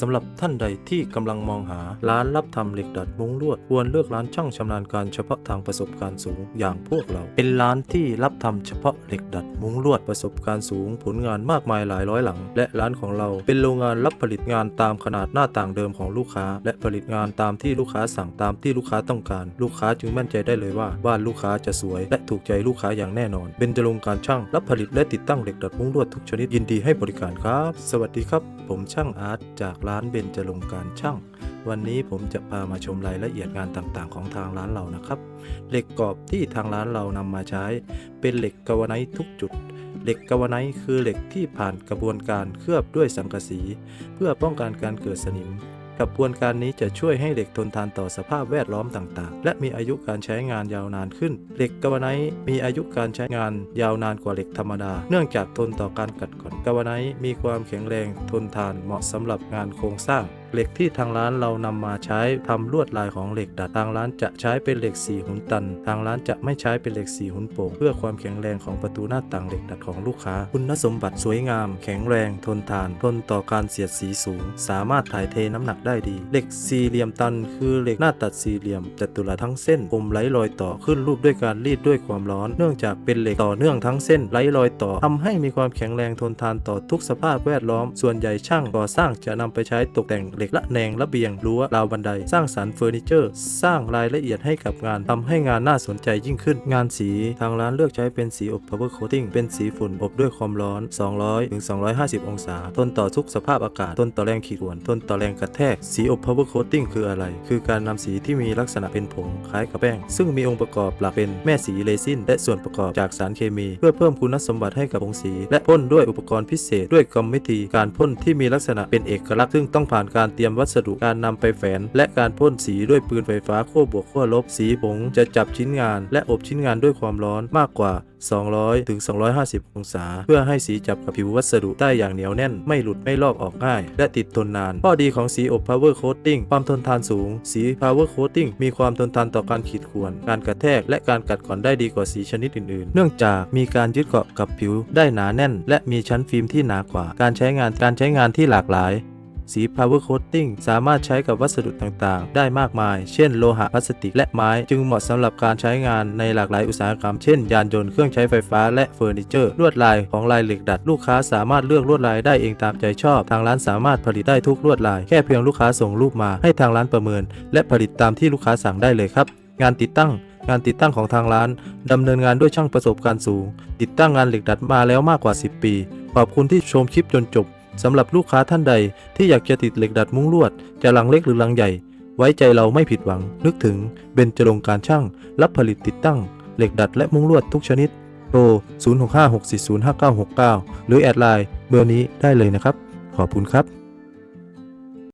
สำหรับท่านใดที่กำลังมองหาร้านรับทำเหล็กดัดมุ้งลวด ควรเลือกร้านช่างชำนาญการเฉพาะทางประสบการณ์สูงอย่างพวกเรา เป็นร้านที่รับทำเฉพาะเหล็กดัดมุ้งลวดประสบการณ์สูง ผลงานมากมายหลายร้อยหลัง และร้านของเราเป็นโรงงานรับผลิตงานตามขนาดหน้าต่างเดิมของลูกค้า และผลิตงานตามที่ลูกค้าสั่งตามที่ลูกค้าต้องการ ลูกค้าจึงมั่นใจได้เลยว่าบ้านลูกค้าจะสวย และถูกใจลูกค้าอย่างแน่นอนเบญจรงการช่างรับผลิตและติดตั้งเหล็กดัดมุ้งลวดทุกชนิดยินดีให้บริการครับ สวัสดีครับ ผมช่างอาร์ตจากร้านเบญจรงการช่าง วันนี้ผมจะพามาชมรายละเอียดงานต่างๆ ของทางร้านเรานะครับ เหล็กกรอบที่ทางร้านเรานำมาใช้ เป็นเหล็กกาวไนท์ทุกจุด เหล็กกาวไนท์คือเหล็กที่ผ่านกระบวนการเคลือบด้วยสังกะสี เพื่อป้องกันการเกิดสนิม กระบวนการนี้จะช่วยให้เหล็กทนทานต่อสภาพแวดล้อมต่างๆ และมีอายุการใช้งานยาวนานขึ้น เหล็กกาวไนท์มีอายุการใช้งานยาวนานกว่าเหล็กธรรมดา เนื่องจากทนต่อการกัดกร่อนกาวไนท์มีความแข็งแรงทนทานเหมาะสำหรับงานโครงสร้าง เหล็กที่ทางร้านเรานำมาใช้ทำลวดลายของเหล็กดัดทางร้านจะใช้เป็นเหล็กสี่หุนตัน ทางร้านจะไม่ใช้เป็นเหล็กสี่หุนโป่งเพื่อความแข็งแรงของประตูหน้าต่างเหล็กดัดของลูกค้า คุณสมบัติสวยงาม แข็งแรง ทนทาน ทนต่อการเสียดสีสูง สามารถถ่ายเทน้ำหนักได้ดี เหล็กสี่เหลี่ยมตัน คือเหล็กหน้าตัดสี่เหลี่ยมจัตุรัสทั้งเส้นคมไร้รอยต่อขึ้นรูปด้วยการรีดด้วยความร้อน เนื่องจากเป็นเหล็กต่อเนื่องทั้งเส้นไร้รอยต่อทำให้มีความแข็งแรงทนทานต่อทุกสภาพแวดล้อม ส่วนใหญ่ช่างก่อสร้างจะนำไปใช้ตกแต่งเหล็กละแนงระเบียงรั้วราวบันได สร้างสรรค์เฟอร์นิเจอร์ สร้างรายละเอียดให้กับงานทำให้งานน่าสนใจยิ่งขึ้น งานสีทางร้านเลือกใช้เป็นสีอบ power coating เป็นสีฝุ่นอบด้วยความร้อน 200ถึง250 องศา ทนต่อทุกสภาพอากาศ ทนต่อแรงขีดข่วน ทนต่อแรงกระแทก สีอบ power coating คืออะไร คือการนำสีที่มีลักษณะเป็นผงคล้ายกับแป้ง ซึ่งมีองค์ประกอบหลักเป็นแม่สีเรซินและส่วนประกอบจากสารเคมี เพื่อเพิ่มคุณสมบัติให้กับผงค์สี และพ่นด้วยอุปกรณ์พิเศษด้วยกรรมวิธีการพ่นที่มีลักษณะเป็นเอกลักษณ์ซึ่งต้องผ่านการเตรียมวัสดุการนำไปแฝน และการพ่นสีด้วยปืนไฟฟ้าขั้วบวกขั้วลบสีผงจะจับชิ้นงาน และอบชิ้นงานด้วยความร้อนมากกว่า 200 ถึง 250 องศา เพื่อให้สีจับกับผิววัสดุได้อย่างเหนียวแน่น ไม่หลุดไม่ลอกออกง่าย และติดทนนาน ข้อดีของสีอบ Power Coating ความทนทานสูง สี Power Coating มีความทนทานต่อการขีดข่วน การกระแทก และการกัดกร่อนได้ดีกว่าสีชนิดอื่นๆ เนื่องจากมีการยึดเกาะกับผิวได้หนาแน่น และมีชั้นฟิล์มที่หนากว่า การใช้งานการใช้งานที่หลากหลาย สี Power Coating สามารถใช้กับวัสดุต่างๆ ได้มากมาย เช่นโลหะพลาสติกและไม้ จึงเหมาะสำหรับการใช้งานในหลากหลายอุตสาหกรรม เช่นยานยนต์เครื่องใช้ไฟฟ้าและเฟอร์นิเจอร์ลวดลายของลายเหล็กดัด ลูกค้าสามารถเลือกลวดลายได้เองตามใจชอบ ทางร้านสามารถผลิตได้ทุกลวดลาย แค่เพียงลูกค้าส่งรูปมาให้ทางร้านประเมิน และผลิตตามที่ลูกค้าสั่งได้เลยครับ งานติดตั้งงานติดตั้งของทางร้าน ดำเนินงานด้วยช่างประสบการณ์สูง ติดตั้งงานเหล็กดัดมาแล้วมากกว่า 10 ปี ขอบคุณที่ชมคลิปจนจบ สำหรับลูกค้าท่านใดที่อยากจะติดเหล็กดัดมุ้งลวด จะลังเล็กหรือลังใหญ่ ไว้ใจเราไม่ผิดหวัง นึกถึงเบนจรงการช่าง รับผลิตติดตั้ง เหล็กดัดและมุ้งลวดทุกชนิดโทร0656405969 หรือแอดไลน์เบอร์นี้ได้เลยนะครับ ขอบคุณครับ